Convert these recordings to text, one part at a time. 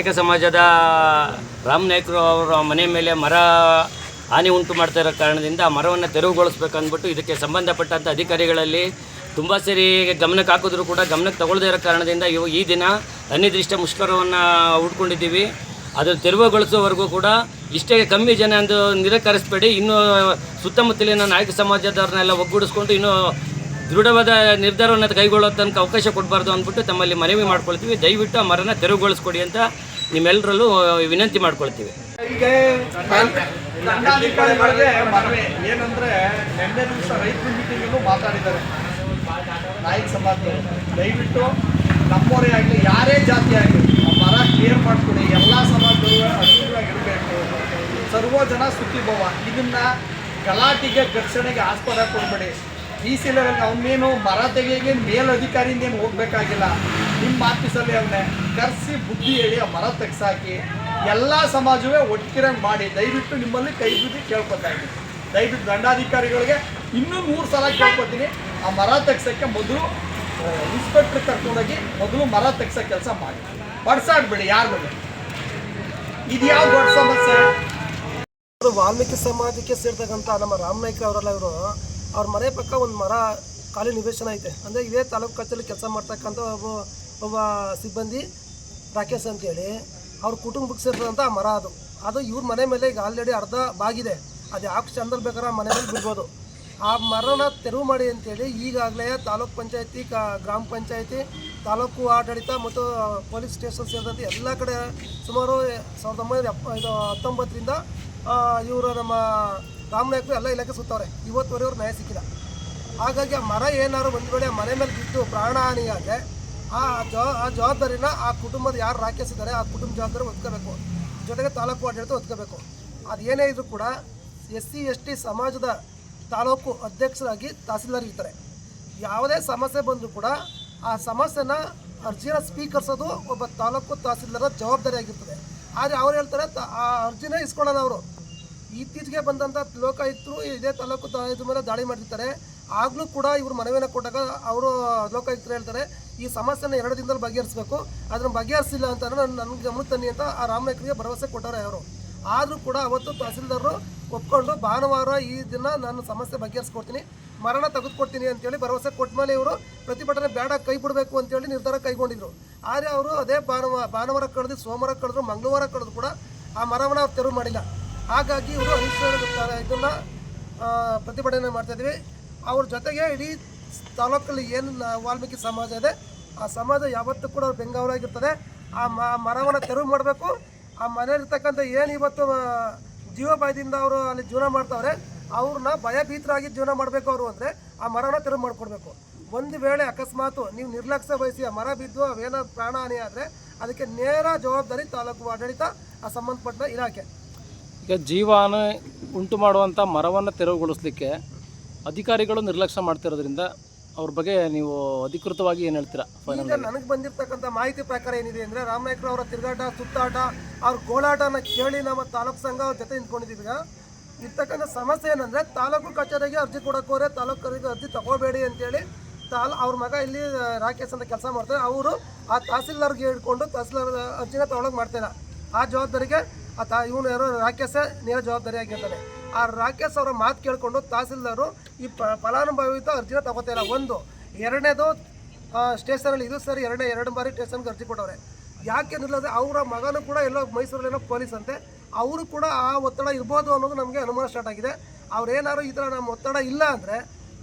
ನಾಯಕ ಸಮಾಜದ ರಾಮ್ ನಾಯ್ಕರು ಅವರ ಮನೆ ಮೇಲೆ ಮರ ಹಾನಿ ಉಂಟು ಮಾಡ್ತಾ ಇರೋ ಕಾರಣದಿಂದ ಆ ಮರವನ್ನು ತೆರವುಗೊಳಿಸ್ಬೇಕಂದ್ಬಿಟ್ಟು ಇದಕ್ಕೆ ಸಂಬಂಧಪಟ್ಟಂಥ ಅಧಿಕಾರಿಗಳಲ್ಲಿ ತುಂಬ ಸರಿ ಗಮನಕ್ಕೆ ಹಾಕಿದ್ರು ಕೂಡ ಗಮನಕ್ಕೆ ತಗೊಳ್ಳದೇ ಇರೋ ಕಾರಣದಿಂದ ಇವು ಈ ದಿನ ಅನಿರ್ದಿಷ್ಟ ಮುಷ್ಕರವನ್ನು ಹುಡ್ಕೊಂಡಿದ್ದೀವಿ. ಅದನ್ನು ತೆರವುಗೊಳಿಸೋವರೆಗೂ ಕೂಡ ಇಷ್ಟೇ ಕಮ್ಮಿ ಜನ ಎಂದು ನಿರಾಕರಿಸಬೇಡಿ. ಇನ್ನೂ ಸುತ್ತಮುತ್ತಲಿನ ನಾಯಕ ಸಮಾಜದವ್ರನ್ನೆಲ್ಲ ಒಗ್ಗೂಡಿಸ್ಕೊಂಡು ಇನ್ನೂ ದೃಢವಾದ ನಿರ್ಧಾರವನ್ನು ಕೈಗೊಳ್ಳೋ ತನಕ ಅವಕಾಶ ಕೊಡಬಾರ್ದು ಅಂದ್ಬಿಟ್ಟು ತಮ್ಮಲ್ಲಿ ಮನವಿ ಮಾಡ್ಕೊಳ್ತೀವಿ. ದಯವಿಟ್ಟು ಆ ಮರನ ತೆರವುಗೊಳಿಸ್ಕೊಡಿ ಅಂತ ನಿಮ್ಮೆಲ್ಲರಲ್ಲೂ ವಿನಂತಿ ಮಾಡ್ಕೊಳ್ತೀವಿ. ಏನಂದ್ರೆ ನಿನ್ನೆ ದಿವಸ ರೈತರ ಮೀಟಿಂಗಲ್ಲೂ ಮಾತಾಡಿದ್ದಾರೆ. ನಾಯಕ ಸಮಾಜದವರು ದಯವಿಟ್ಟು ನಮ್ಮವರೇ ಆಗಲಿ, ಯಾರೇ ಜಾತಿ ಆಗಲಿ ಮರ ಕ್ಲಿಯರ್ ಮಾಡಿಕೊಡಿ. ಎಲ್ಲ ಸಮಾಜದವರು ಅನುಕೂಲವಾಗಿರಬೇಕು ಸರ್ವ ಜನ ಸುಖಿಭವ. ಇದನ್ನ ಗಲಾಟೆಗೆ, ಘರ್ಷಣೆಗೆ ಆಸ್ಪದ ಕೊಡಬೇಡಿ. ಈ ಲೆವೆಲ್ ಅವನೇನು ಮರ ಮೇಲ್ ಮೇಲಧಿಕಾರಿಯಿಂದ ಏನು ಹೋಗ್ಬೇಕಾಗಿಲ್ಲ. ನಿಮ್ಮ ಆಫೀಸಲ್ಲಿ ಅವನ್ನೇ ಕರೆಸಿ ಬುದ್ಧಿ ಹೇಳಿ ಆ ಮರ ತೆಗ್ಸಾಕಿ ಎಲ್ಲ ಸಮಾಜವೇ ಒಟ್ಟಿರಂಗೆ ಮಾಡಿ ದಯವಿಟ್ಟು ನಿಮ್ಮಲ್ಲಿ ಕೈ ಬುದ್ಧಿ ಕೇಳ್ಕೊತಾ ಇದ್ದೀನಿ ದಯವಿಟ್ಟು ದಂಡಾಧಿಕಾರಿಗಳಿಗೆ ಇನ್ನೂ ಮೂರು ಸಲ ಕೇಳ್ಕೊತೀನಿ. ಆ ಮರ ತೆಗ್ಸೋಕ್ಕೆ ಮೊದಲು ಇನ್ಸ್ಪೆಕ್ಟರ್ ಕರ್ಕೊಂಡೋಗಿ ಮೊದಲು ಮರ ತೆಗ್ಸೋ ಕೆಲಸ ಮಾಡಿ. ಬಡ್ಸಾಡ್ಬೇಡಿ ಯಾರು ಇದು ಯಾವ ದೊಡ್ಡ ಸಮಸ್ಯೆ? ವಾಲ್ಮೀಕಿ ಸಮಾಜಕ್ಕೆ ಸೇರ್ತಕ್ಕಂಥ ನಮ್ಮ ರಾಮನಾಯ್ಕ ಅವರೆಲ್ಲ ಇವರು. ಅವ್ರ ಮನೆ ಪಕ್ಕ ಒಂದು ಮರ ಖಾಲಿ ನಿವೇಶನ ಐತೆ. ಅಂದರೆ ಇದೇ ತಾಲೂಕು ಕಚೇರಿ ಕೆಲಸ ಮಾಡ್ತಕ್ಕಂಥ ಒಬ್ಬ ಒಬ್ಬ ಸಿಬ್ಬಂದಿ ರಾಕೇಶ್ ಅಂತೇಳಿ, ಅವ್ರ ಕುಟುಂಬಕ್ಕೆ ಸೇರಿದಂಥ ಮರ ಅದು. ಅದು ಇವ್ರ ಮನೆ ಮೇಲೆ ಈಗ ಆಲ್ರೆಡಿ ಅರ್ಧ ಬಾಗಿದೆ. ಅದು ಯಾವ ಚಂದ್ರ ಬೇಕಾದ್ರೆ ಆ ಮನೆ ಮೇಲೆ ಬಿಡ್ಬೋದು. ಆ ಮರನ ತೆರವು ಮಾಡಿ ಅಂತೇಳಿ ಈಗಾಗಲೇ ತಾಲೂಕು ಪಂಚಾಯತಿ ಗ್ರಾಮ ಪಂಚಾಯತಿ, ತಾಲೂಕು ಆಡಳಿತ ಮತ್ತು ಪೊಲೀಸ್ ಸ್ಟೇಷನ್ ಸೇರಿದಂತೆ ಎಲ್ಲ ಕಡೆ ಸುಮಾರು ಸಾವಿರದ ಒಂಬೈನೂರ ಎಪ್ಪ, ಇದು ಹತ್ತೊಂಬತ್ತರಿಂದ ಇವರು ನಮ್ಮ ರಾಮನಾಯ್ಕರು ಎಲ್ಲ ಇಲಾಖೆ ಸುತ್ತವ್ರೆ. ಇವತ್ತುವರೆಗೂ ನ್ಯಾಯ ಸಿಕ್ಕಿಲ್ಲ. ಹಾಗಾಗಿ ಆ ಮರ ಏನಾದ್ರು ಒಂದು ಆ ಮನೆ ಮೇಲೆ ಬಿದ್ದು ಪ್ರಾಣಹಾನಿಯಾದರೆ ಆ ಜವಾ, ಆ ಜವಾಬ್ದಾರಿನ ಆ ಕುಟುಂಬದ ಯಾರು ರಾಕೇಸಿದ್ದಾರೆ ಆ ಕುಟುಂಬ ಜವಾಬ್ದಾರಿ ಒದ್ಕೋಬೇಕು ಜೊತೆಗೆ ತಾಲೂಕು ಆಡಳಿತ ಒದ್ಕೋಬೇಕು ಅದು ಏನೇ ಕೂಡ ಎಸ್ ಸಿ ಎಸ್ ಟಿ ಸಮಾಜದ ತಾಲೂಕು ಅಧ್ಯಕ್ಷರಾಗಿ ತಹಸೀಲ್ದಾರ್ ಇರ್ತಾರೆ. ಯಾವುದೇ ಸಮಸ್ಯೆ ಬಂದರೂ ಕೂಡ ಆ ಸಮಸ್ಯೆನ ಅರ್ಜಿನ ಸ್ವೀಕರಿಸೋದು ಒಬ್ಬ ತಾಲೂಕು ತಹಸೀಲ್ದಾರ ಜವಾಬ್ದಾರಿ ಆಗಿರ್ತದೆ ಆದರೆ ಅವ್ರು ಹೇಳ್ತಾರೆ ಆ ಅರ್ಜಿನೇ ಇಸ್ಕೊಳ್ಳೋದು ಅವರು. ಇತ್ತೀಚೆಗೆ ಬಂದಂಥ ಲೋಕಾಯುಕ್ತರು ಇದೇ ತಾಲೂಕು ಇದ್ರ ಮೇಲೆ ದಾಳಿ ಮಾಡಿರ್ತಾರೆ. ಆಗಲೂ ಕೂಡ ಇವರು ಮನವಿನ ಕೊಟ್ಟಾಗ ಅವರು ಲೋಕಾಯುಕ್ತರು ಹೇಳ್ತಾರೆ, ಈ ಸಮಸ್ಯೆನ ಎರಡು ದಿನದಲ್ಲಿ ಬಗೆಹರಿಸಬೇಕು ಅದನ್ನು ಬಗೆಹರಿಸಿಲ್ಲ ಅಂತ ನನ್ನ ನನಗೆ ಗಮನ ಅಂತ ಆ ರಾಮನಾಯ್ಕರಿಗೆ ಭರವಸೆ ಕೊಟ್ಟಾರೆ ಅವರು. ಆದರೂ ಕೂಡ ಅವತ್ತು ತಹಸೀಲ್ದಾರರು ಒಪ್ಕೊಂಡು ಭಾನುವಾರ ಈ ದಿನ ನಾನು ಸಮಸ್ಯೆ ಬಗೆಹರಿಸ್ಕೊಡ್ತೀನಿ, ಮರಣ ತೆಗೆದುಕೊಡ್ತೀನಿ ಅಂತೇಳಿ ಭರವಸೆ ಕೊಟ್ಟ ಮೇಲೆ ಇವರು ಪ್ರತಿಭಟನೆ ಬೇಡ, ಕೈ ಬಿಡಬೇಕು ಅಂತೇಳಿ ನಿರ್ಧಾರ ಕೈಗೊಂಡಿದ್ರು. ಆದರೆ ಅವರು ಅದೇ ಭಾನುವಾರ ಭಾನುವಾರ ಕಳೆದು ಸೋಮವಾರ ಕಳೆದ್ರು, ಮಂಗಳವಾರ ಕಳೆದು ಕೂಡ ಆ ಮರವನ್ನು ಅವ್ರು ತೆರವು ಮಾಡಿಲ್ಲ. ಹಾಗಾಗಿ ಇವರು ಅನಿಶ್ಚಿತ ಇದನ್ನು ಪ್ರತಿಭಟನೆ ಮಾಡ್ತಾ ಇದ್ದೀವಿ. ಅವ್ರ ಜೊತೆಗೆ ಇಡೀ ತಾಲೂಕಲ್ಲಿ ಏನು ವಾಲ್ಮೀಕಿ ಸಮಾಜ ಇದೆ, ಆ ಸಮಾಜ ಯಾವತ್ತೂ ಕೂಡ ಅವ್ರು ಬೆಂಗಾವಲಾಗಿರ್ತದೆ ಆ ಮರವನ್ನು ತೆರವು ಮಾಡಬೇಕು. ಆ ಮನೆಯಲ್ಲಿರ್ತಕ್ಕಂಥ ಏನು ಇವತ್ತು ಜೀವ ಭಯದಿಂದ ಅವರು ಅಲ್ಲಿ ಜೀವನ ಮಾಡ್ತಾವ್ರೆ, ಅವ್ರನ್ನ ಭಯಭೀತರಾಗಿ ಜೀವನ ಮಾಡಬೇಕು ಅವರು ಅಂದರೆ ಆ ಮರನ ತೆರವು ಮಾಡಿಕೊಡ್ಬೇಕು. ಒಂದು ವೇಳೆ ಅಕಸ್ಮಾತು ನೀವು ನಿರ್ಲಕ್ಷ್ಯ ವಹಿಸಿ ಆ ಮರ ಬಿದ್ದು ಅವೇನೋ ಪ್ರಾಣಹಾನಿ ಆದರೆ ಅದಕ್ಕೆ ನೇರ ಜವಾಬ್ದಾರಿ ತಾಲೂಕು ಆಡಳಿತ, ಆ ಸಂಬಂಧಪಟ್ಟ ಇಲಾಖೆ. ಈಗ ಜೀವಾನ ಉಂಟು ಮಾಡುವಂಥ ಮರವನ್ನು ತೆರವುಗೊಳಿಸ್ಲಿಕ್ಕೆ ಅಧಿಕಾರಿಗಳು ನಿರ್ಲಕ್ಷ್ಯ ಮಾಡ್ತಿರೋದ್ರಿಂದ ಅವ್ರ ಬಗ್ಗೆ ನೀವು ಅಧಿಕೃತವಾಗಿ ಏನು ಹೇಳ್ತೀರಾ ಈಗ ನನಗೆ ಬಂದಿರತಕ್ಕಂಥ ಮಾಹಿತಿ ಪ್ರಕಾರ ಏನಿದೆ ಅಂದರೆ ರಾಮನಾಯ್ಕರು ಅವರ ತಿರುಗಾಟ ಸುತ್ತಾಟ ಅವ್ರ ಗೋಳಾಟನ ಕೇಳಿ ನಮ್ಮ ತಾಲೂಕು ಸಂಘ ಅವ್ರ ಜೊತೆ ನಿಂತ್ಕೊಂಡಿದ್ದೀವಿ ಈಗ. ಇರ್ತಕ್ಕಂಥ ಸಮಸ್ಯೆ ಏನಂದರೆ ತಾಲೂಕು ಕಚೇರಿಗೆ ಅರ್ಜಿ ಕೊಡೋಕೆ ಹೋದ್ರೆ ತಾಲೂಕರಿಗೆ ಅರ್ಜಿ ತಗೋಬೇಡಿ ಅಂತೇಳಿ ತಾಲ್ ಅವ್ರ ಮಗ ಇಲ್ಲಿ ರಾಕೇಶ್ ಅಂತ ಕೆಲಸ ಮಾಡ್ತಾರೆ. ಅವರು ಆ ತಹಸೀಲ್ದಾರ್ಗೆ ಹಿಡ್ಕೊಂಡು ತಹಸೀಲ್ದಾರ್ ಅರ್ಜಿನ ತಗೊಳ್ಳೋಕೆ ಮಾಡ್ತಾರೆ ಆ ಜವಾಬ್ದಾರಿಗೆ ಆ ತಾ, ಇವನು ಯಾರೋ ರಾಕೇಶ ನೇರ ಜವಾಬ್ದಾರಿಯಾಗಿರ್ತಾನೆ ಆ ರಾಕೇಶ್ ಅವರ ಮಾತು ಕೇಳಿಕೊಂಡು ತಹಸೀಲ್ದಾರು ಈ ಫಲಾನುಭವಿತ ಅರ್ಜಿನ ಇಲ್ಲ. ಒಂದು, ಎರಡನೇದು ಸ್ಟೇಷನಲ್ಲಿ ಇದು ಸರಿ, ಎರಡನೇ, ಎರಡು ಬಾರಿ ಸ್ಟೇಷನ್ಗೆ ಅರ್ಜಿ ಕೊಟ್ಟವ್ರೆ. ಯಾಕೆ ನಿಲ್ಲದೆ ಅವರ ಮಗನೂ ಕೂಡ ಎಲ್ಲೋ ಮೈಸೂರಲ್ಲೇನೋ ಪೊಲೀಸ್ ಅಂತೆ. ಅವರು ಕೂಡ ಆ ಒತ್ತಡ ಇರ್ಬೋದು ಅನ್ನೋದು ನಮಗೆ ಅನುಮಾನ ಸ್ಟಾರ್ಟ್ ಆಗಿದೆ. ಅವ್ರೇನಾದ್ರು ಈ ಥರ ನಮ್ಮ ಒತ್ತಡ ಇಲ್ಲ ಅಂದರೆ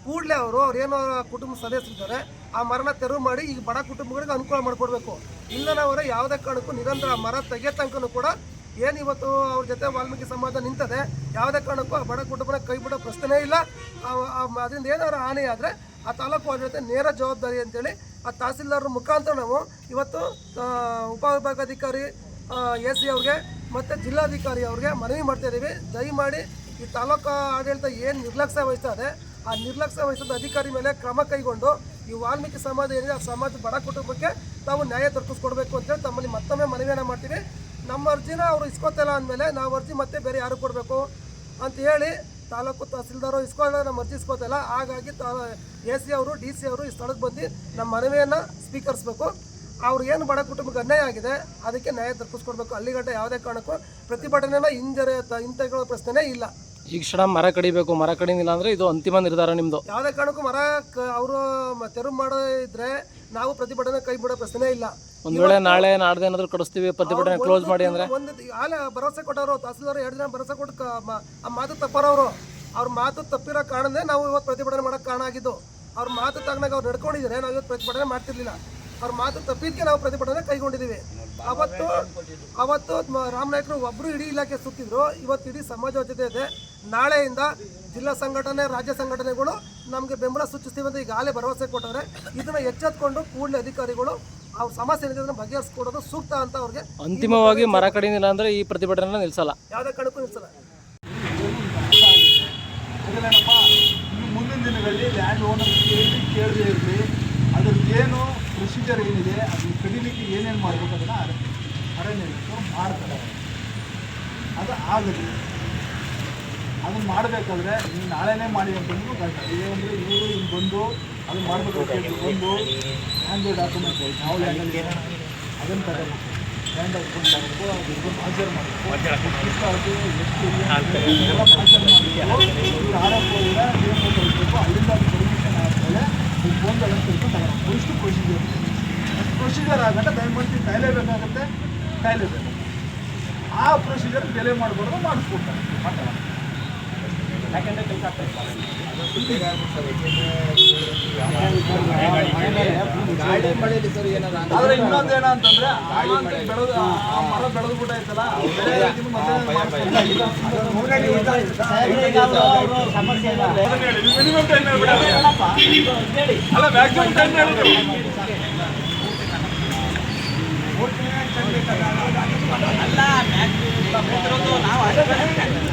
ಕೂಡಲೇ ಅವರು ಅವ್ರೇನೋ ಕುಟುಂಬ ಸದಸ್ಯರಿದ್ದಾರೆ ಆ ಮರನ ತೆರವು ಮಾಡಿ ಈಗ ಬಡ ಕುಟುಂಬಗಳಿಗೆ ಅನುಕೂಲ ಮಾಡಿಕೊಡ್ಬೇಕು. ಇಲ್ಲನವರ ಯಾವುದೇ ಕಾರಣಕ್ಕೂ ನಿರಂತರ ಮರ ತೆಗೆ ಕೂಡ ಏನು ಇವತ್ತು ಅವ್ರ ಜೊತೆ ವಾಲ್ಮೀಕಿ ಸಮಾಜ ನಿಂತದೆ? ಯಾವುದೇ ಕಾರಣಕ್ಕೂ ಆ ಬಡ ಕುಟುಂಬನ ಕೈ ಬಿಡೋ ಪ್ರಶ್ನೆನೇ ಇಲ್ಲ. ಅದರಿಂದ ಏನಾದ್ರು ಹಾನಿ ಆದರೆ ಆ ತಾಲೂಕು ಜೊತೆ ನೇರ ಜವಾಬ್ದಾರಿ ಅಂತೇಳಿ ಆ ತಹಸೀಲ್ದಾರರ ಮುಖಾಂತರ ನಾವು ಇವತ್ತು ಉಪವಿಭಾಗಾಧಿಕಾರಿ ಎ ಸಿ ಅವ್ರಿಗೆ ಮತ್ತು ಜಿಲ್ಲಾಧಿಕಾರಿ ಅವ್ರಿಗೆ ಮನವಿ ಮಾಡ್ತಾ ಇದ್ದೀವಿ ದಯಮಾಡಿ ಈ ತಾಲೂಕು ಆಡಳಿತ ಏನು ನಿರ್ಲಕ್ಷ್ಯ ವಹಿಸ್ತಾ ಇದೆ ಆ ನಿರ್ಲಕ್ಷ್ಯ ವಹಿಸಿದ ಅಧಿಕಾರಿ ಮೇಲೆ ಕ್ರಮ ಕೈಗೊಂಡು ಈ ವಾಲ್ಮೀಕಿ ಸಮಾಜ ಏನಿದೆ, ಆ ಸಮಾಜ ಬಡ ಕುಟುಂಬಕ್ಕೆ ತಾವು ನ್ಯಾಯ ದೊರಕಿಸ್ಕೊಡ್ಬೇಕು ಅಂತೇಳಿ ತಮ್ಮಲ್ಲಿ ಮತ್ತೊಮ್ಮೆ ಮನವಿಯನ್ನು ಮಾಡ್ತೀವಿ. ನಮ್ಮ ಅರ್ಜಿನ ಅವರು ಇಸ್ಕೋತಿಲ್ಲ ಅಂದಮೇಲೆ ನಾವು ಅರ್ಜಿ ಮತ್ತೆ ಬೇರೆ ಯಾರು ಕೊಡಬೇಕು ಅಂತ ಹೇಳಿ ತಾಲೂಕು ತಹಸೀಲ್ದಾರು ಇಸ್ಕೊಳ್ಳೋ ನಮ್ಮ ಅರ್ಜಿ ಇಸ್ಕೋತಿಲ್ಲ. ಹಾಗಾಗಿ ತಾ ಎ ಸಿ ಅವರು ಡಿ ಸಿ ಅವರು ಈ ಸ್ಥಳಕ್ಕೆ ಬಂದು ನಮ್ಮ ಮನವಿಯನ್ನು ಸ್ವೀಕರಿಸಬೇಕು. ಏನು ಬಡ ಕುಟುಂಬಕ್ಕೆ ಅನ್ಯಾಯ ಆಗಿದೆ ಅದಕ್ಕೆ ನ್ಯಾಯ ದೊರಕಿಸ್ಕೊಡ್ಬೇಕು ಅಲ್ಲಿಗಂಟ ಯಾವುದೇ ಕಾರಣಕ್ಕೂ ಪ್ರತಿಭಟನೆನ ಹಿಂಜರ ಹಿಂತೆಗಳ ಪ್ರಶ್ನೆನೇ ಇಲ್ಲ. ಈಗ ಕ್ಷಣ ಮರ ಕಡಿಬೇಕು ಮರ ಕಡಿಲಿಲ್ಲ ಅಂದರೆ ಇದು ಅಂತಿಮ ನಿರ್ಧಾರ ನಿಮ್ಮದು ಯಾವುದೇ ಕಾರಣಕ್ಕೂ ಮರ ಅವರು ತೆರವು ಮಾಡೋ ಇದ್ರೆ ನಾವು ಪ್ರತಿಭಟನೆ ಕೈ ಬಿಡೋ ಪ್ರಶ್ನೆ ಇಲ್ಲ. ಒಂದು ವೇಳೆ ನಾಳೆ ನಾಡ್ದು ಏನಾದರೂ ಕಡಿಸ್ತೀವಿ ಪ್ರತಿಭಟನೆ ಕ್ಲೋಸ್ ಮಾಡಿ ಅಂದ್ರೆ? ಒಂದು ಆಲೆ ಭರವಸೆ ಕೊಟ್ಟವರು ತಹಸೀಲ್ದಾರ್ ಎರಡು ದಿನ ಭರವಸೆ ಕೊಟ್ಟು ಕ- ಮ- ಆ ಮಾತು ತಪ್ಪರವರು. ಅವ್ರ ಮಾತು ತಪ್ಪಿರೋ ಕಾರಣನೇ ನಾವು ಇವತ್ತು ಪ್ರತಿಭಟನೆ ಮಾಡೋಕೆ ಕಾರಣ ಆಗಿದ್ದು. ಅವ್ರ ಮಾತು ತಗೊಂಡಾಗ ಅವ್ರು ನಡ್ಕೊಂಡಿದ್ರೆ ನಾವು ಇವತ್ತು ಪ್ರತಿಭಟನೆ ಮಾಡ್ತಿರ್ಲಿಲ್ಲ. ಅವ್ರ ಮಾತು ತಪ್ಪಿದ್ಕೆ ನಾವು ಪ್ರತಿಭಟನೆ ಕೈಗೊಂಡಿದ್ದೀವಿ. ಅವತ್ತು ಅವತ್ತು ರಾಮನಾಯ್ಕರು ಒಬ್ಬರು ಇಡೀ ಇಲಾಖೆ ಸುತ್ತಿದ್ರು. ಇವತ್ತು ಇಡೀ ಸಮಾಜ ಜೊತೆ ಇದೆ. ನಾಳೆಯಿಂದ ಜಿಲ್ಲಾ ಸಂಘಟನೆ ರಾಜ್ಯ ಸಂಘಟನೆಗಳು ನಮಗೆ ಬೆಂಬಲ ಸೂಚಿಸ್ತೀವಿ ಅಂತ ಈಗಾಗಲೇ ಭರವಸೆ ಕೊಟ್ಟವ್ರೆ. ಇದನ್ನು ಎಚ್ಚೆತ್ಕೊಂಡು ಕೂಡಲೇ ಅಧಿಕಾರಿಗಳು ಅವ್ರ ಸಮಸ್ಯೆ ಏನಿದೆ ಅದನ್ನ ಬಗೆಹರಿಸ್ಕೊಡೋದು ಸೂಕ್ತ ಅಂತ ಅವ್ರಿಗೆ ಅಂತಿಮವಾಗಿ ಮರ ಕಡಿನಿಲ್ಲ ಅಂದರೆ ಈ ಪ್ರತಿಭಟನೆ ನಿಲ್ಲಿಸಲ್ಲ ಯಾವುದೇ ಕಣಕ್ಕೂ ನಿಲ್ಸಲ್ಲ. ಮುಂದಿನ ದಿನಗಳಲ್ಲಿ ಲ್ಯಾಂಡ್ ಓನರ್ ಕೇಳಿ ಕೇಳದೇ ಇರಲಿ. ಅದಕ್ಕೇನು ಏನು ಪ್ರೊಸೀಜರ್ ಏನಿದೆ ಅದನ್ನು ಕಡಿಲಿಕ್ಕೆ ಏನೇನು ಮಾಡಬೇಕು ಅದನ್ನು ಅರಣ್ಯ ಇಲಾಖೆ ಮಾಡ್ತಾರೆ. ಅದು ಆಗಲಿ. ಅದನ್ನು ಮಾಡಬೇಕಾದ್ರೆ ನೀವು ನಾಳೆನೇ ಮಾಡಿ ಅಂತಂದ್ರು ಕಷ್ಟ ಇದೇ ಅಂದರೆ ಇವರು ಇಲ್ಲಿ ಬಂದು ಅದು ಮಾಡಬೇಕು ಬಂದು ಲ್ಯಾಂಡ್ ಡಾಕ್ಯುಮೆಂಟ್ ಯಾವ ಲ್ಯಾಂಡಲ್ಲಿ ಅದನ್ನು ತಗೋಬೇಕು. ಲ್ಯಾಂಡ್ ಡಾಕ್ಯುಮೆಂಟ್ ತಗೋಬೇಕು. ಅದ್ರ ಹಾಜರು ಮಾಡಬೇಕು. ಎಷ್ಟು ಅದು ಹಾಜರು ಮಾಡಬೇಕು. ಇವರು ಅಲ್ಲಿಂದ ಅದು ಬಂದು ಅದನ್ನು ತಿಳ್ಕೊಂಡು ಇಷ್ಟು ಪ್ರೊಸೀಜರ್ ಪ್ರೊಸೀಜರ್ ಆಗಂಟ ದಯಮಾಡಿ ಕಾಯಲೇಬೇಕಾಗತ್ತೆ ಕಾಯಲೇಬೇಕು ಆ ಪ್ರೊಸೀಜರ್ ಡಿಲೇ ಮಾಡಬಾರ್ದು, ಮಾಡಿಸ್ಕೊಡ್ತಾರೆ. ಮಾತಾಡ ಯಾಕೆಂದ್ರೆ ಕೆಲಸ ಆದ್ರೆ ಇನ್ನೊಂದು ಏನಂತಂದ್ರೆ ಆ ಅಂತ ಬೆಳೆದು ಆ ಮರ ಬೆಳೆದು ಬಿಟ್ಟೈತಲ್ಲ ಸಮಸ್ಯೆ. ಅಲ್ಲ ಮ್ಯಾಕ್ಸಿಮಮ್ ಟೈಮ್ ಹೇಳಿದ್ರು.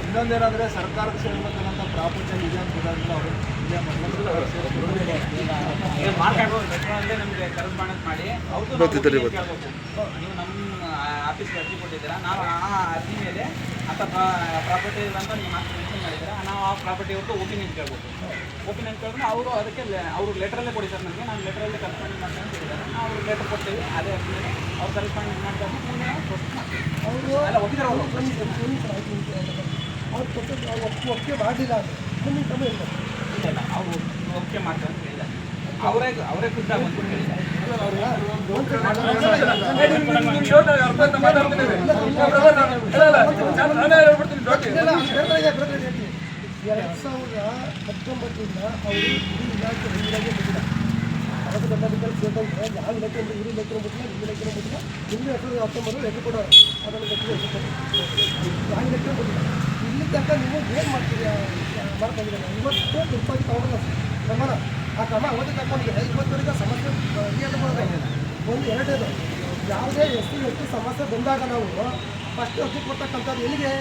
ಇನ್ನೊಂದೇನಂದ್ರೆ ಸರ್ಕಾರದ ಸೇರ್ಬೇಕನ್ನಂತ ಪ್ರಾಪರ್ಟಿ ಇದೆ ಅಂತ ಗೊತ್ತಾಗಿಲ್ಲ ಅವರು. ಇಲ್ಲೇ ನಮಗೆ ಕರೆಸ್ಪಾಂಡೆನ್ಸ್ ಮಾಡಿ. ಅವ್ರದ್ದು ನೀವು ನಮ್ಮ ಆಫೀಸ್ಗೆ ಅರ್ಜಿ ಕೊಟ್ಟಿದ್ದೀರಾ? ನಾವು ಆ ಅರ್ಜಿ ಮೇಲೆ ಅಂತ ಪ್ರಾಪರ್ಟಿ ಅಂತ ನೀವು ಮಾತ್ರ ಮೆನ್ಷನ್ ಮಾಡಿದ್ದೀರಾ? ನಾವು ಆ ಪ್ರಾಪರ್ಟಿ ಅವ್ರದ್ದು ಒಪಿನಿಯನ್ ಕೇಳ್ಬೋದು ಒಪಿನಿಯನ್ ಕೇಳಿದ್ರೆ ಅವರು ಅದಕ್ಕೆ ಲೆ- ಅವರು ಲೆಟ್ರಲ್ಲೇ ಸರ್ ನಮಗೆ. ನಾನು ಲೆಟ್ರಲ್ಲೇ ಕರೆಸ್ಪಾಂಡೆನ್ಸ್ ಮಾಡ್ತೀನಿ ಅಂತ ಹೇಳಿದ್ದಾರೆ. ನಾವು ಲೆಟರ್ ಕೊಡ್ತೀವಿ. ಅದೇ ಅರ್ಜಿ ಅವ್ರು ಕರೆಸ್ಪಾಂಡ್ ಮಾಡ್ತಾರೆ. ಮುಂದೆ ಪ್ರೊಸೆಸ್ ಮಾಡ್ತೀವಿ. ಅವರು ಅವ್ರು ಕೊಟ್ಟು ಅವ್ರು ಒಪ್ಪು ಒಪ್ಪಿಗೆ ಮಾಡಲಿಲ್ಲ ಅಂದರೆ ಮುಂದಿನ ಕ್ರಮ ಇಲ್ಲ ಇಲ್ಲ ಅವರು ಓಕೆ ಮಾಡ್ತಾರೆ ಅಂತ ಹೇಳಿದ್ದಾರೆ ಅವರೇ ಅವರೇ ಖುದ್ದಾಗಿ ಬಂದು. ಎರಡು ಸಾವಿರದ ಹತ್ತೊಂಬತ್ತರಿಂದ ಅವರು ಇಲಾಖೆ ಅರವತ್ತು ಗಂಟೆ ಸೇರಿದಂತೆ ಯಾವ ಇಲಾಖೆ ಒಂದು ಇವರು ಇಲಾಖೆ ಬಿಟ್ಟಿಲ್ಲ ನಿಮ್ಮ ಇಲಾಖೆ ಬಿಟ್ಟಿಲ್ಲ ನಿಮ್ಮ ಎರಡು ಸಾವಿರದ ಹತ್ತೊಂಬತ್ತು ಲೆಕ್ಕ ಕೊಡೋರು. ಅದನ್ನು ಗೊತ್ತಿಲ್ಲ ಯಾವ ಇಲಾಖೆ ಇಲ್ಲಿ ತನಕ ನೀವು ಏನು ಮಾಡ್ತೀರಿ ಮಾಡ್ಕೊಂಡಿದ್ದೀರ ಇವತ್ತು ತುರ್ಪಾಗಿ ತಗೊಂಡಿಲ್ಲ ಕ್ರಮನ ಆ ಕ್ರಮ ಅವತ್ತು ತಗೊಂಡಿದೆ ಇವತ್ತವರೆಗೆ ಸಮಸ್ಯೆ ಬಗೆಹರಿಸಬಹುದು ಒಂದು ಎರಡನೇದು, ಯಾವುದೇ ಎಸ್ ಟಿ ಎಸ್ ಟಿ ಸಮಸ್ಯೆ ಬಂದಾಗ ನಾವು ಫಸ್ಟ್ ಅರ್ಜಿ ಕೊಡ್ತಕ್ಕಂಥದ್ದು ಎಲ್ಲಿಗೆ?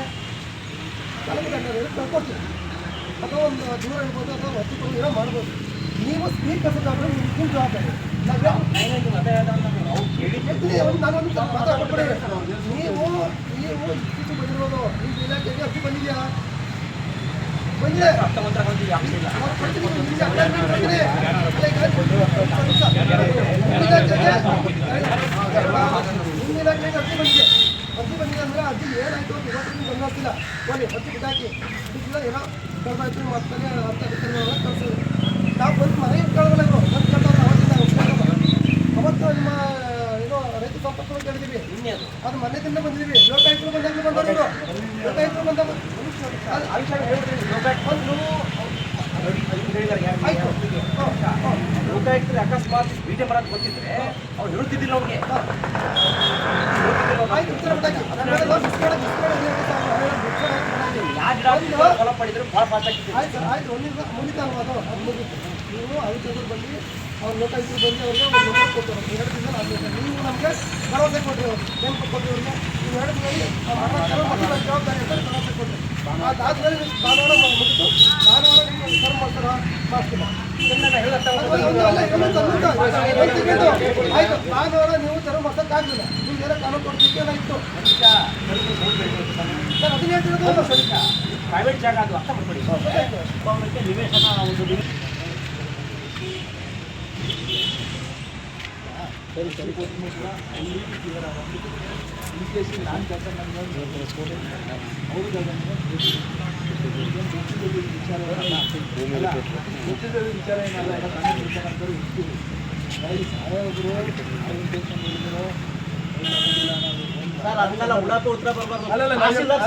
ಕಳ್ಕೊಡ್ತೀವಿ ಅಥವಾ ಒಂದು ದೂರ ಇರ್ಬೋದು ಅಥವಾ ಅರ್ಜಿ ಕೊಡು ಏನೋ ಮಾಡ್ಬೋದು. ನೀವು ಸ್ಪೀಕರ್ ನಿಮ್ಮ ಜವಾಬ್ದಾರಿ ನೀವು ನೀವು ಇತ್ತೀಚೆಗೆ ಬಂದಿರೋದು, ಈ ಇಲಾಖೆಗೆ ಅರ್ಜಿ ಬಂದಿದೆಯಾ? ಬಂದಿದೆ. ನಿಮ್ಮ ಇಲಾಖೆಗೆ ಅರ್ಜಿ ಬಂದಿದೆ. ಅರ್ಜಿ ಬಂದಿದೆ ಅಂದ್ರೆ ಅರ್ಜಿ ಏನಾಯ್ತು ಅಂತ ಇವತ್ತು ನಿಮ್ಗೆ ಗಮನಿಸ್ತಿಲ್ಲ ಬನ್ನಿ ಅರ್ಜಿ ಬಿಟ್ಟಾಕಿ ಏನೋ ಕಳ್ದಾಯ್ತು ಮಾಡ್ತಾನೆ ಅಂತ ನಾವು ಬಂದು ಮನೆ ಕೇಳೋದಿಲ್ಲ ಇವರು ಬಂದು ಕೇಳೋದು ಅವತ್ತಿಂದ ಕೇಳೋದು ಅವತ್ತು ನಿಮ್ಮ ಏನೋ ರೈತ ಸಂಪರ್ಕ ಕೇಳಿದೀವಿ ಅದು. ಮನೆಯಿಂದ ಬಂದಿದ್ದೀವಿ. ಲೋಕಾಯುಕ್ತರು ಬಂದಾಗ ಬಂದವರು ಲೋಕಾಯುಕ್ತರು ಬಂದಾಗ ಲೋಕಾಯುಕ್ತರು ಅಕಸ್ಮಾತ್ ವಿಡಿಯೋ ಬರೋದು ಗೊತ್ತಿದ್ರೆ ಅವ್ರು ಹೇಳ್ತಿದ್ದಿಲ್ಲ ಅವ್ರಿಗೆ. ಆಯ್ತು ಉತ್ತರ ಗಿಡ ಅದನ್ನ ಬಿಸ್ಕಡೆ ಬಿಸ್ಕಡೆ ಆಯ್ತು ಸರ್ ನೀವು ಎದುರು ಬಂದು ಅವ್ರ ಲೋಕಾಯುಕ್ತರು ಬಂದು ಅವ್ರಿಗೆ ಒಂದು ನಂಬರ್ ಕೊಟ್ಟರು. ಎರಡು ದಿನ ಆಗಬೇಕು ನೀವು ನಮಗೆ ಭರವಸೆ ಕೊಡ್ರಿ ಅವರು ಏನು ಕೊಟ್ಟು ಅವ್ರಿಗೆ. ನೀವು ಎರಡು ದಿನ ಜವಾಬ್ದಾರಿ ಅಂತ ಭರವಸೆ ಕೊಡ್ರಿ ಅದಾದ್ಮೇಲೆ ನೀವು ಭಾನುವಾರ ಮುಗಿತು ಭಾನುವಾರ ನಿಮ್ಮ ಸರ್ವ್ ಮಾಡ್ತಾರ ಮಾಡ್ತಿಲ್ಲ ಆಯ್ತು ಭಾನುವಾರ ನೀವು ತೆರವು ಮಾಡ್ಸೋಕ್ಕಾಗಲಿಲ್ಲ ನೀವು ಏನೋ ಕಾನೂನು ಕೊಡ್ತಿದ್ದೆ ಇತ್ತು. ಸರ್ ಅದನ್ನ ಹೇಳ್ತಿರೋದು ಪ್ರೈವೇಟ್ ಜಾಗ ಅದು ಅರ್ಥ ಮಾಡ್ಕೊಳ್ಳಿ. ಅದಕ್ಕೆ ನಿವೇಶನ ಒಂದು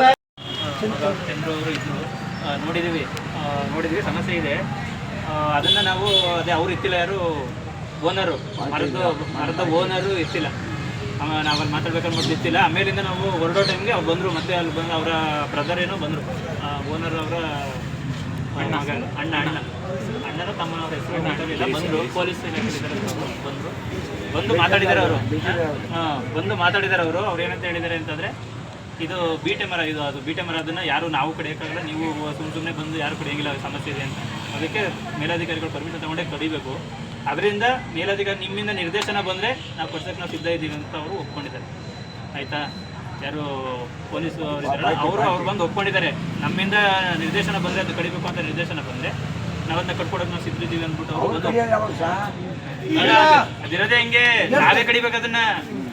ಸರ್ ಚಂದ್ರು ಅವರು ನೋಡಿದ್ದೀವಿ ನೋಡಿದ್ವಿ ಸಮಸ್ಯೆ ಇದೆ. ಅದನ್ನು ನಾವು ಅದೇ ಅವ್ರು ಇತ್ತಿಲ್ಲ ಯಾರು ಓನರು ಮರದ ಮರದ ಓನರು ಇತ್ತಿಲ್ಲ. ನಾವು ಅಲ್ಲಿ ಮಾತಾಡ್ಬೇಕಂದ್ಬಿಟ್ಟು ಇತ್ತಿಲ್ಲ. ಆಮೇಲಿಂದ ನಾವು ಹೊರಡೋ ಟೈಮ್ಗೆ ಅವ್ರು ಬಂದರು. ಮತ್ತೆ ಅಲ್ಲಿ ಬಂದು ಅವರ ಬ್ರದರ್ ಏನೋ ಬಂದರು. ಓನರ್ ಅವರ ಅಣ್ಣ. ಅಣ್ಣ ಅಣ್ಣ. ಅಣ್ಣನ ತಮ್ಮನವ್ರ ಹೆಸರು ಮಾತಾಡಿಲ್ಲ ಬಂದರು. ಪೊಲೀಸ್ ಬಂದರು. ಬಂದು ಮಾತಾಡಿದ್ದಾರೆ ಅವರು. ಹಾಂ ಬಂದು ಮಾತಾಡಿದ್ದಾರೆ ಅವರು. ಅವ್ರು ಏನಂತ ಹೇಳಿದ್ದಾರೆ ಅಂತಂದರೆ ಇದು ಬೀಟೆ ಮರ ಇದು ಅದು ಬೀಟೆ ಮರ ಅದನ್ನು ಯಾರು ನಾವು ಕಡಿಯೋಕ್ಕಾಗಲ್ಲ ನೀವು ಸುಮ್ಮ ಸುಮ್ಮನೆ ಬಂದು ಯಾರು ಕಡಿಯೋಂಗಿಲ್ಲ ಸಮಸ್ಯೆ ಇದೆ ಅಂತ. ಅದಕ್ಕೆ ಮೇಲಾಧಿಕಾರಿಗಳು ಪರ್ಮಿಷನ್ ತೊಗೊಂಡೇ ಕಡಿಬೇಕು. ಅದರಿಂದ ಮೇಲಾಧಿಕಾರಿ ನಿಮ್ಮಿಂದ ನಿರ್ದೇಶನ ಬಂದರೆ ನಾವು ಕೊಡ್ಸಕ್ಕೆ ನಾವು ಸಿದ್ಧ ಇದ್ದೀವಿ ಅಂತ ಅವರು ಒಪ್ಕೊಂಡಿದ್ದಾರೆ. ಆಯಿತಾ? ಯಾರು ಪೊಲೀಸು ಅವರು ಅವರು ಅವ್ರು ಬಂದು ಒಪ್ಕೊಂಡಿದ್ದಾರೆ. ನಮ್ಮಿಂದ ನಿರ್ದೇಶನ ಬಂದರೆ ಅದು ಕಡಿಬೇಕು ಅಂತ ನಿರ್ದೇಶನ ಬಂದರೆ ನಾವನ್ನ ಕಟ್ಕೊಡೋಕೆ ನಾವು ಸಿದ್ಧಿದ್ದೀವಿ ಅಂದ್ಬಿಟ್ಟು ಅವರು ಅದಿರೋದೇ ಹಿಂಗೆ ನಾವೇ ಕಡಿಬೇಕು ಅದನ್ನ.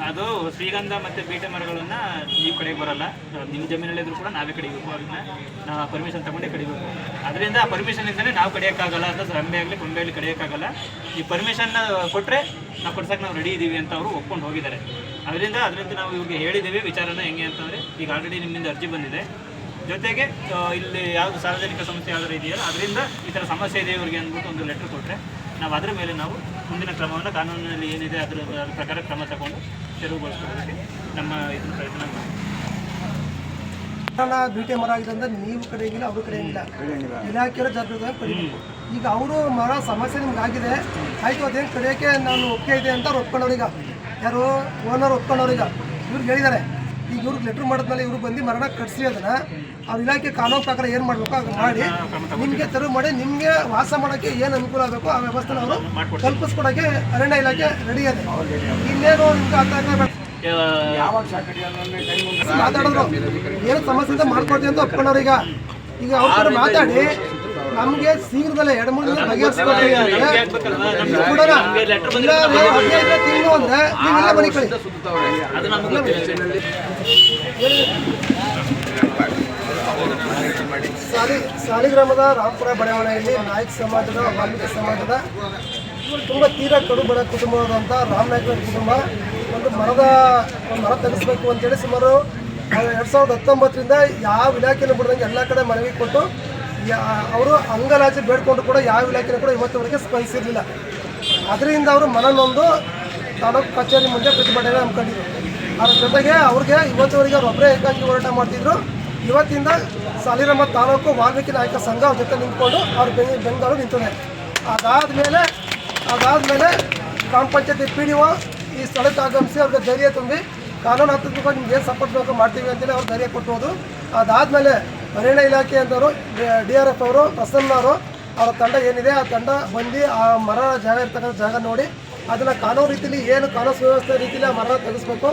ಅದು ಶ್ರೀಗಂಧ ಮತ್ತೆ ಬೀಟೆ ಮರಗಳನ್ನ ನೀವು ಕಡೆಗೆ ಬರಲ್ಲ. ನಿಮ್ಮ ಜಮೀನಲ್ಲಿ ಇದ್ರು ಕೂಡ ನಾವೇ ಕಡಿಬೇಕು. ಅದನ್ನ ನಾವು ಪರ್ಮಿಷನ್ ತಗೊಂಡೇ ಕಡಿಬೇಕು. ಅದರಿಂದ ಆ ಪರ್ಮಿಷನ್ ಇಂದಾನೆ ನಾವು ಕಡಿಯೋಕ್ಕಾಗಲ್ಲ ಅಂತ ರಂಬೆ ಆಗಲಿ ಕೊಂಬೆ ಆಗಲಿ ಕಡಿಯೋಕ್ಕಾಗಲ್ಲ. ಈ ಪರ್ಮಿಷನ್ ಕೊಟ್ಟರೆ ನಾವು ಕೊಡ್ಸಕ್ಕೆ ನಾವು ರೆಡಿ ಇದ್ದೀವಿ ಅಂತ ಅವರು ಒಪ್ಕೊಂಡು ಹೋಗಿದ್ದಾರೆ. ಅದರಿಂದ ಅದರಿಂದ ನಾವು ಇವ್ರಿಗೆ ಹೇಳಿದ್ದೀವಿ ವಿಚಾರನ ಹೆಂಗೆ ಅಂತಂದರೆ ಈಗ ಆಲ್ರೆಡಿ ನಿಮ್ಮಿಂದ ಅರ್ಜಿ ಬಂದಿದೆ. ಜೊತೆಗೆ ಇಲ್ಲಿ ಯಾವುದು ಸಾರ್ವಜನಿಕ ಸಮಸ್ಯೆ ಯಾವ್ದಾರು ಇದೆಯಲ್ಲ ಅದರಿಂದ ಈ ಥರ ಸಮಸ್ಯೆ ಇದೆ ಇವ್ರಿಗೆ ಅಂದ್ಬಿಟ್ಟು ಒಂದು ಲೆಟ್ರ್ ಕೊಟ್ಟರೆ ನಾವು ಅದರ ಮೇಲೆ ನಾವು ಮುಂದಿನ ಕ್ರಮವನ್ನು ಕಾನೂನಿನಲ್ಲಿ ಏನಿದೆ ಅದರ ಪ್ರಕಾರ ಕ್ರಮ ತಗೊಂಡು ತೆರವುಗೊಳಿಸ್ಕೊಳ್ಳೋದಕ್ಕೆ ನಮ್ಮ ಇದನ್ನು ಪ್ರಯತ್ನ ಮಾಡ್ತೀವಿ. ಬೀಟೆ ಮರ ಆಗಿದೆ ಅಂದ್ರೆ ನೀವು ಕಡೆಗಿಲ್ಲ ಅವ್ರ ಕಡೆ ಇಲಾಖೆಯವರು ಜಾಗೃತವಾಗಿ ಕಡಿಬೇಕು. ಈಗ ಅವರು ಮರ ಸಮಸ್ಯೆ ನಿಮ್ಗೆ ಆಗಿದೆ ಆಯ್ತು ಅದೇನು ಕಡೆಯಕ್ಕೆ ನಾನು ಒಪ್ಪಿಗೆ ಇದೆ ಅಂತ ಅವ್ರು ಒಪ್ಕೊಂಡವ್ರೀಗ ಯಾರು ಓನರ್ ಒಪ್ಕೊಂಡವ್ರೀಗ ಇವ್ರಿಗೆ ಹೇಳಿದ್ದಾರೆ ಈಗ ಇವ್ರಿಗೆ ಲೆಟ್ರ್ ಮಾಡಿದ್ಮೇಲೆ ಇವ್ರು ಬಂದು ಮರಣ ಕಟ್ಸಿ ಅದನ್ನ. ಅವ್ರ ಇಲಾಖೆ ಕಾನೂನು ಪ್ರಕಾರ ಏನು ಮಾಡಬೇಕು ಅದು ಮಾಡಿ ನಿಮಗೆ ತೆರವು ಮಾಡಿ ನಿಮಗೆ ವಾಸ ಮಾಡೋಕೆ ಏನು ಅನುಕೂಲ ಆಗಬೇಕು ಆ ವ್ಯವಸ್ಥೆನ ಅವರು ಕಲ್ಪಿಸ್ಕೊಡೋಕ್ಕೆ ಅರಣ್ಯ ಇಲಾಖೆ ರೆಡಿ ಇದೆ. ಇನ್ನೇನು ನಿಮ್ಗೆ ಅರ್ಥ ಮಾತಾಡಿದ್ರು. ಏನು ಸಮಸ್ಯೆ ಮಾಡ್ಕೊಡ್ತೀವಿ ಅಂತ ಒಪ್ಕೊಂಡವ್ರು ಈಗ. ಈಗ ಅವ್ರ ಮಾತಾಡಿ ನಮಗೆ ಶೀಘ್ರದಲ್ಲೇ ಎರಡು ಮೂರು ದಿನ ಬಗೆಹರಿಸ್ಕೊಡ್ತೀವಿ ತಿಂಗಳು ಅಂದ್ರೆ ನೀವು ಇಲ್ಲೇ ಮನೆ ಕಳಿ. ಸಾಲಿ ಸಾಲಿಗ್ರಾಮದ ರಾಮಪುರ ಬಡಾವಣೆಯಲ್ಲಿ ನಾಯಕ್ ಸಮಾಜದ, ವಾಲ್ಮೀಕಿ ಸಮಾಜದ ತುಂಬ ತೀರಾ ಕಡು ಬಡ ಕುಟುಂಬವಾದಂಥ ರಾಮನಾಯಕರ ಕುಟುಂಬ ಒಂದು ಮರದ ಮರ ತರಿಸಬೇಕು ಅಂತೇಳಿ ಸುಮಾರು ಎರಡು ಸಾವಿರದ ಹತ್ತೊಂಬತ್ತರಿಂದ ಯಾವ ಇಲಾಖೆನೂ ಬಿಡ್ದಂಗೆ ಎಲ್ಲ ಕಡೆ ಮನವಿ ಕೊಟ್ಟು ಅವರು ಅಂಗಲಾಚೆ ಬೇಡ್ಕೊಂಡು ಕೂಡ ಯಾವ ಇಲಾಖೆನೂ ಕೂಡ ಇವತ್ತುವರೆಗೆ ಸ್ಪಂದಿಸಿರಲಿಲ್ಲ. ಅದರಿಂದ ಅವರು ಮನನೊಂದು ತಾಲೂಕು ಕಚೇರಿ ಮುಂದೆ ಪ್ರತಿಭಟನೆ ಹಮ್ಮಿಕೊಂಡಿದ್ರು ಅದ್ರ ಜೊತೆಗೆ ಅವ್ರಿಗೆ ಇವತ್ತುವರೆಗೆ ಅವ್ರು ಒಬ್ಬರೇ ಏಕಾಂಗಿ ಹೋರಾಟ ಮಾಡ್ತಿದ್ರು. ಇವತ್ತಿಂದ ಸಾಲಿರಮ್ಮ ತಾಲೂಕು ವಾಲ್ಮೀಕಿ ನಾಯಕ ಸಂಘ ಅವ್ರ ಜೊತೆ ನಿಂತ್ಕೊಂಡು ಅವ್ರ ಬೆಂಗ್, ಬೆಂಗಳೂರು ನಿಂತಿದೆ ಅದಾದಮೇಲೆ ಅದಾದಮೇಲೆ ಗ್ರಾಮ ಪಂಚಾಯತಿ ಪಿ ಡಿ ಒ ಈ ಸ್ಥಳಕ್ಕೆ ಆಗಮಿಸಿ ಅವ್ರಿಗೆ ಧೈರ್ಯ ತುಂಬಿ ಕಾನೂನಾತ್ಮಕ ನಿಮ್ಗೆ ಏನು ಸಪೋರ್ಟ್ ಬೇಕು, ಮಾಡ್ತೀವಿ ಅಂತೇಳಿ ಅವ್ರು ಧೈರ್ಯ ಕೊಟ್ಟು ಹೋದ್ರು ಅದಾದಮೇಲೆ ಅರಣ್ಯ ಇಲಾಖೆ ಅಂತವರು ಡಿ ಆರ್ ಎಫ್ ಅವರು, ಪ್ರಸನ್ನ ಅವರು, ಅವರ ತಂಡ ಏನಿದೆ, ಆ ತಂಡ ಬಂದು ಆ ಮರ ಜಾಗ ಇರ್ತಕ್ಕಂಥ ಜಾಗ ನೋಡಿ ಅದನ್ನು ಕಾನೂನು ರೀತಿಯಲ್ಲಿ ಏನು ಕಾನೂನು ಸುವ್ಯವಸ್ಥೆ ರೀತಿಯಲ್ಲಿ ಆ ಮರಣ ತೆಗೆಸ್ಬೇಕು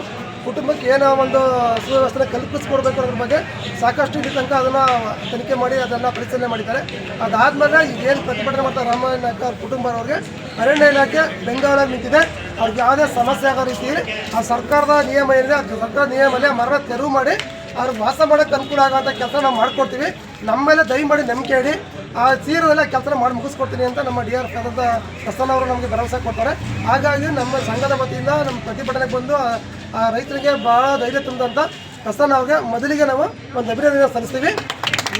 ಕುಟುಂಬಕ್ಕೆ ಏನೋ ಒಂದು ಸುವ್ಯವಸ್ಥೆನ ಕಲ್ಪಿಸ್ಕೊಡ್ಬೇಕು ಅನ್ನೋದ್ರ ಬಗ್ಗೆ ಸಾಕಷ್ಟು ಇಲ್ಲಿ ತನಕ ಅದನ್ನು ತನಿಖೆ ಮಾಡಿ ಅದನ್ನು ಪರಿಶೀಲನೆ ಮಾಡಿದ್ದಾರೆ. ಅದಾದಮೇಲೆ ಏನು ಪ್ರತಿಭಟನೆ ಮಾಡ್ತಾರೆ ರಾಮಾಯಣ ಅವ್ರ ಕುಟುಂಬದವ್ರಿಗೆ ಅರಣ್ಯ ಇಲಾಖೆ ಬೆಂಗಾವಲಾಗಿ ನಿಂತಿದೆ. ಅವ್ರಿಗೆ ಯಾವುದೇ ಸಮಸ್ಯೆ ಆಗೋ ರೀತಿ ಆ ಸರ್ಕಾರದ ನಿಯಮ ಏನಿದೆ, ಆ ಸರ್ಕಾರದ ನಿಯಮಲ್ಲಿ ಮರಣ ಮರ ತೆರವು ಮಾಡಿ ಅವ್ರಿಗೆ ವಾಸ ಮಾಡೋಕ್ಕೆ ಅನುಕೂಲ ಆಗೋಂಥ ಕೆಲಸ ನಾವು ಮಾಡ್ಕೊಡ್ತೀವಿ. ನಮ್ಮ ಮೇಲೆ ದಯಮಾಡಿ ನಂಬಿಕೆ ಹೇಳಿ ಆ ಸೀರೆಲ್ಲ ಕೆಲಸ ಮಾಡಿ ಮುಗಿಸ್ಕೊಡ್ತೀನಿ ಅಂತ ನಮ್ಮ ಡಿ ಆರ್ ಆದಂಥ ಪ್ರಸನ್ನ ಅವರು ನಮಗೆ ಭರವಸೆ ಕೊಡ್ತಾರೆ. ಹಾಗಾಗಿ ನಮ್ಮ ಸಂಘದ ವತಿಯಿಂದ, ನಮ್ಮ ಪ್ರತಿಭಟನೆಗೆ ಬಂದು ಆ- ರೈತರಿಗೆ ಭಾಳ ಧೈರ್ಯ ತುಂಬಿದಂಥ ಪ್ರಸನ್ನ ಅವ್ರಿಗೆ ಮೊದಲಿಗೆ ನಾವು ಒಂದು ಅಭಿನಂದನೆ ಸಲ್ಲಿಸ್ತೀವಿ.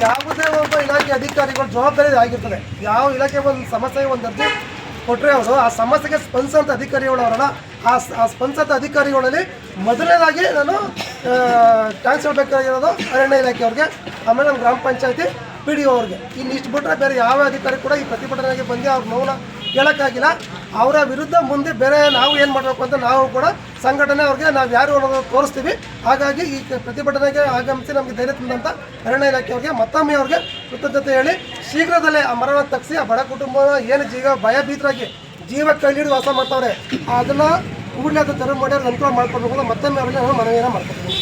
ಯಾವುದೇ ಒಬ್ಬ ಇಲಾಖೆ ಅಧಿಕಾರಿಗಳು ಜವಾಬ್ದಾರಿ ಆಗಿರ್ತದೆ. ಯಾವ ಇಲಾಖೆ ಒಂದು ಸಮಸ್ಯೆಗೆ ಒಂದು ಅರ್ಜಿ ಕೊಟ್ಟರೆ ಅವರು ಆ ಸಮಸ್ಯೆಗೆ ಸ್ಪಂದಿಸುವಂಥ ಅಧಿಕಾರಿಗಳು ಅವರಲ್ಲ. ಆ ಆ ಪಂಚಾಯತ್ ಅಧಿಕಾರಿಗಳಲ್ಲಿ ಮೊದಲನೇದಾಗಿ ನಾನು ಟ್ಯಾಕ್ಸ್ ಹೇಳ್ಬೇಕಾಗಿರೋದು ಅರಣ್ಯ ಇಲಾಖೆಯವ್ರಿಗೆ ಆಮೇಲೆ ನಮ್ಮ ಗ್ರಾಮ ಪಂಚಾಯತಿ ಪಿ ಡಿ ಅವ್ರಿಗೆ. ಇನ್ನು ಇಷ್ಟು ಬಿಟ್ಟರೆ ಬೇರೆ ಯಾವ ಅಧಿಕಾರಿ ಕೂಡ ಈ ಪ್ರತಿಭಟನೆಗೆ ಬಂದು ಅವ್ರ ಮೌನ ಕೇಳೋಕ್ಕಾಗಿಲ್ಲ ಅವರ ವಿರುದ್ಧ ಮುಂದೆ ಬೇರೆ ನಾವು ಏನು ಮಾಡಬೇಕು ಅಂತ ನಾವು ಕೂಡ ಸಂಘಟನೆ ಅವ್ರಿಗೆ ನಾವು ಯಾರು ಅನ್ನೋದು ತೋರಿಸ್ತೀವಿ. ಹಾಗಾಗಿ ಈ ಪ್ರತಿಭಟನೆಗೆ ಆಗಮಿಸಿ ನಮಗೆ ಧೈರ್ಯ ತಂದಂಥ ಅರಣ್ಯ ಇಲಾಖೆಯವ್ರಿಗೆ ಮತ್ತೊಮ್ಮೆ ಅವ್ರಿಗೆ ಕೃತಜ್ಞತೆ ಹೇಳಿ ಶೀಘ್ರದಲ್ಲೇ ಆ ಮರವನ್ನು ತಗ್ಸಿ ಆ ಬಡ ಕುಟುಂಬ ಏನು ಜೀವ ಭಯಭೀತರಾಗಿ ಜೀವ ಹಿಡಿದು ವಾಸ ಮಾಡ್ತಾವ್ರೆ. ಅದನ್ನು ಕೂಡಲೇ ಅದು ತೆರವು ಮಾಡಿ ಅವ್ರಿಗೆ ಅನುಕೂಲ ಮಾಡ್ಕೊಡ್ಬೇಕು ಅಂತ ಮತ್ತೊಮ್ಮೆ ಅವ್ರಿಗೆ ನಾನು ಮನವಿಯನ್ನು ಮಾಡ್ಕೊತೀನಿ